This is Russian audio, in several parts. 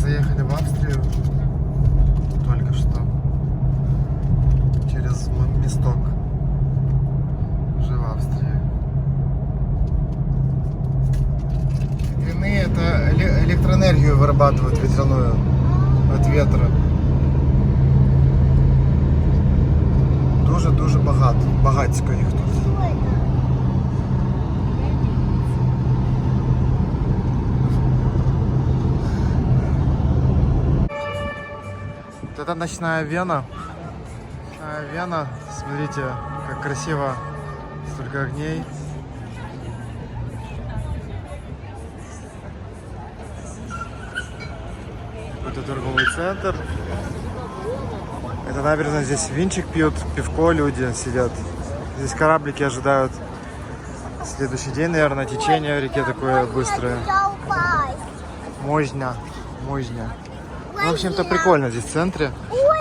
Заехали в Австрию. Только что. Через мисток. Уже в Австрии. Вины это эле- электроэнергию вырабатывают ветряную от ветра. Дуже-дуже багато. Багатько їх тут. Вот это ночная Вена. Ночная Вена. Смотрите, как красиво. Столько огней. Какой-то торговый центр. Это набережная, здесь винчик пьют, пивко люди сидят. Здесь кораблики ожидают. Следующий день, наверное, течение в реке такое быстрое. Мощня, мощня. Ну, в общем-то, прикольно здесь в центре.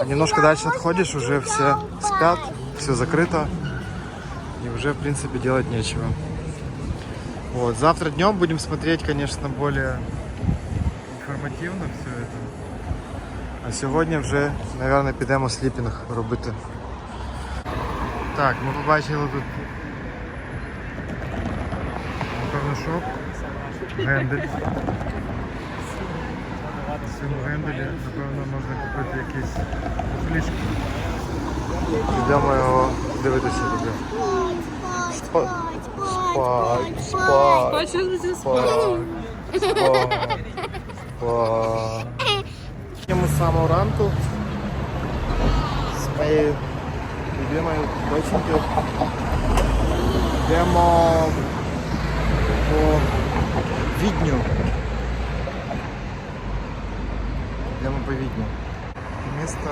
А немножко дальше отходишь, уже все спят, все закрыто. И уже, в принципе, делать нечего. Вот, завтра днем будем смотреть, конечно, более інформативно все это. А сьогодні вже, мабуть, підемо сліпінг робити. Так, ми побачили тут напевно шоп. Гендель. В цьому генделі, напевно, можна купити якісь флішки. Йдемо його дивитися туди. Спать, спать, спать. Хочешь быть Спать, спать, спать. Йдемо з самого ранку з моєю любимою доченькою. Йдемо по Відню. Йдемо по Відню. Місто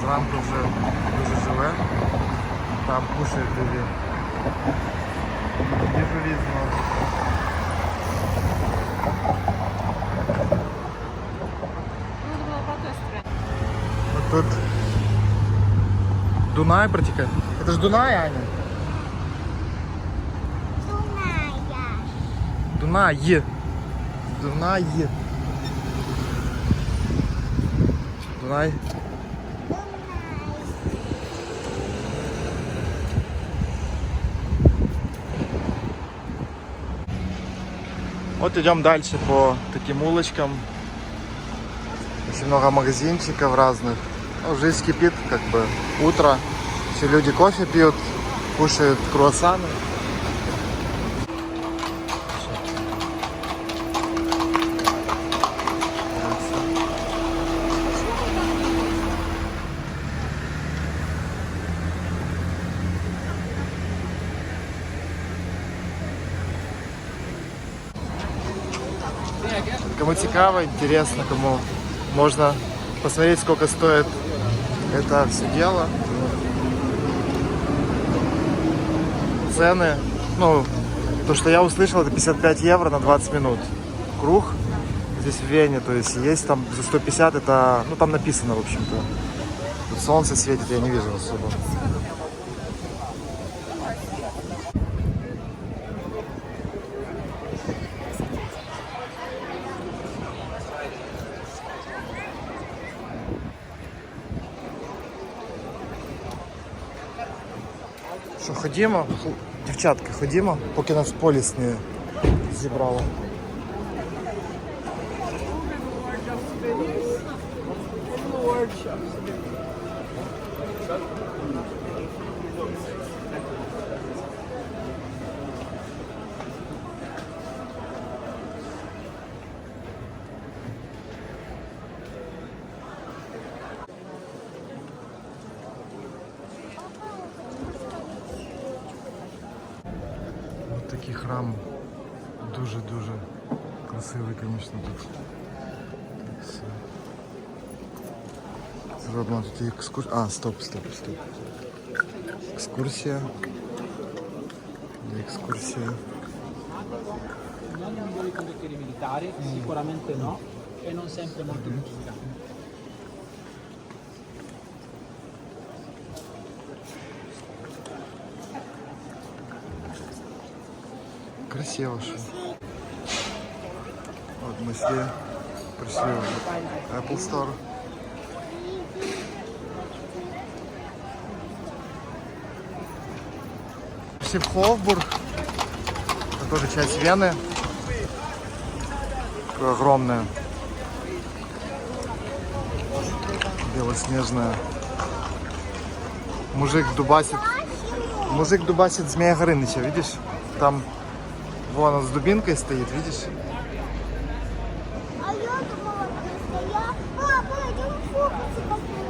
зранку вже дуже живе. Там кушають люди. Їжу різну. Надо было по той стороне. Вот тут Дунай протекает. Это же Дунай, Аня? Дунай. Дунай. Дунай. Вот идем дальше по таким улочкам. Очень много магазинчиков разных. Ну, жизнь кипит, как бы утро. Все люди кофе пьют, кушают круассаны. Кому цікаво, интересно, кому можно посмотреть, сколько стоит это все дело. Цены, ну, то, что я услышал, это 55 евро на 20 минут. Круг здесь в Вене, то есть есть там за 150, это, ну, там написано, в общем-то. Солнце светит, я не вижу особо. Що, ходімо? Хл- Дівчатка, ходімо, поки нас поліс не зібрало. такий храм. Дуже-дуже красивий, звісно, тут. Так, все. Зроблено тут екскурсія. А, стоп, стоп, стоп. Екскурсія. Є Екскурсія. Non i migliori condottieri militari, sicuramente no, e non sempre molto lucida. Красиво що. От ми йшли Пришли в Apple Store. Пришли в Хофбург. Это тоже часть Вены. Такое огромное. Белоснежное. Мужик дубасит. Мужик дубасит Змея Горыныча, видишь? Там вон он с дубинкой стоит, видишь? А я думала, просто я... Папа, пойдем фокусы посмотрим.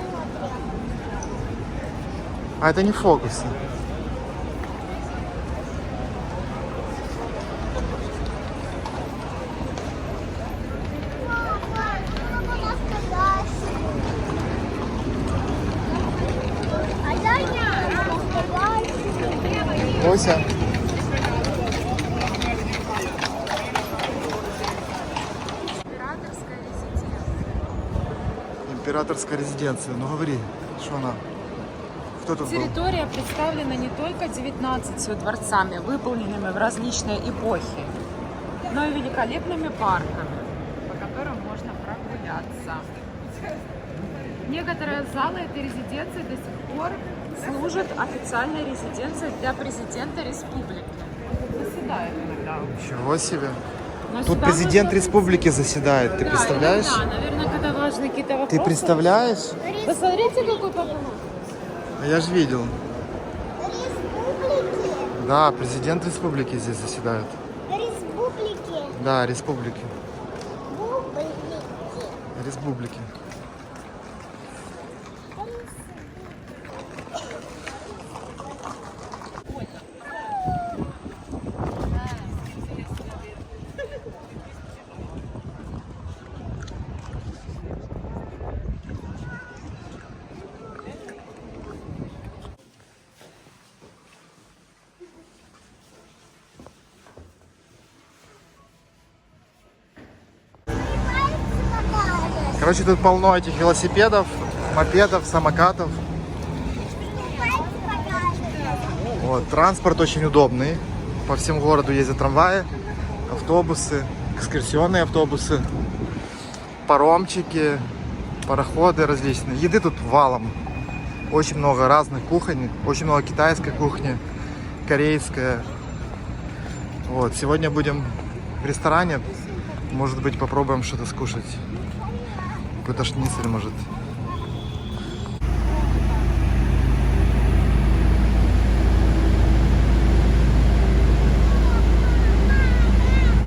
А это не фокусы. А настоящий. Ося. Императорская резиденция. Ну говори, что она? Кто тут был? Территория представлена не только 19 дворцами, выполненными в различные эпохи, но и великолепными парками, по которым можно прогуляться. Некоторые залы этой резиденции до сих пор служат официальной резиденцией для президента республики. Заседает иногда. Ничего себе. Но Тут президент республики заседает, ты Да, представляешь? иногда, наверное, когда важны какие-то вопросы. Ты представляешь? Посмотрите, какой папа. А Я же видел. Республики. Да, президент республики здесь заседает. Республики. Да, республики. Бублики. Республики. Короче, тут полно этих велосипедов, мопедов, самокатов. Вот, транспорт очень удобный. По всему городу ездят трамваи, автобусы, экскурсионные автобусы, паромчики, пароходы различные. Еды тут валом. Очень много разных кухонь, очень много китайской кухни, корейская. Вот, сегодня будем в ресторане. Может быть, попробуем что-то скушать. Какой-то шницель, может.